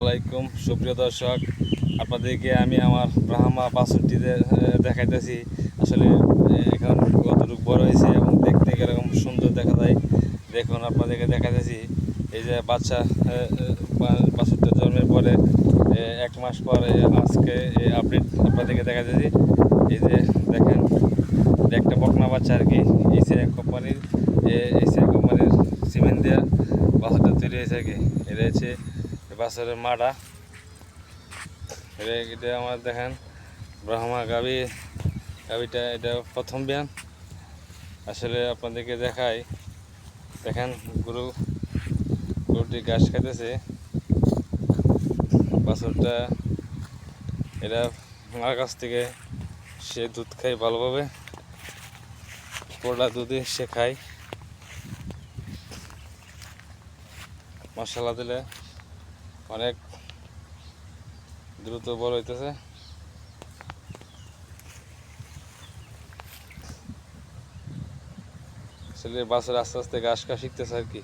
আসসালামাইকুম সুপ্রিয় দর্শক, আপনাদেরকে আমি আমার ব্রাহ্মা বাছুরটিতে দেখাইতেছি। আসলে এখন কতটুকু বড় হয়েছে এবং দেখতে কীরকম সুন্দর দেখা যায়, দেখুন, আপনাদেরকে দেখাইতেছি। এই যে বাচ্চা বাছুরটা জন্মের পরে এক মাস পরে আজকে আপডেট আপনাদেরকে দেখাইতেছি। এই যে দেখেন একটা বকনা বাচ্চা আর কি। এসিআই কোম্পানির এসিআই কোম্পানির সিমেন্ট দেওয়া বাছুরটা তৈরি হয়েছে আর কি। এটা হচ্ছে বাছরের মাটা এটা আমার দেখেন, ব্রহ্মা গাবি। গাবিটা, এটা প্রথম বিয়ান। আসলে আপনাদেরকে দেখাই, দেখেন, গরু, গরুটি ঘাস খাইতেছে। বাছরটা এটা মার কাছ থেকে সে দুধ খায় ভালোভাবে। পোড়া দুধে সে খায়। মশলা দিলে অনেক দ্রুত বড় হইতেছে। ছেলের বাসের আস্তে আস্তে ঘাস খা শিখতেছে আর কি।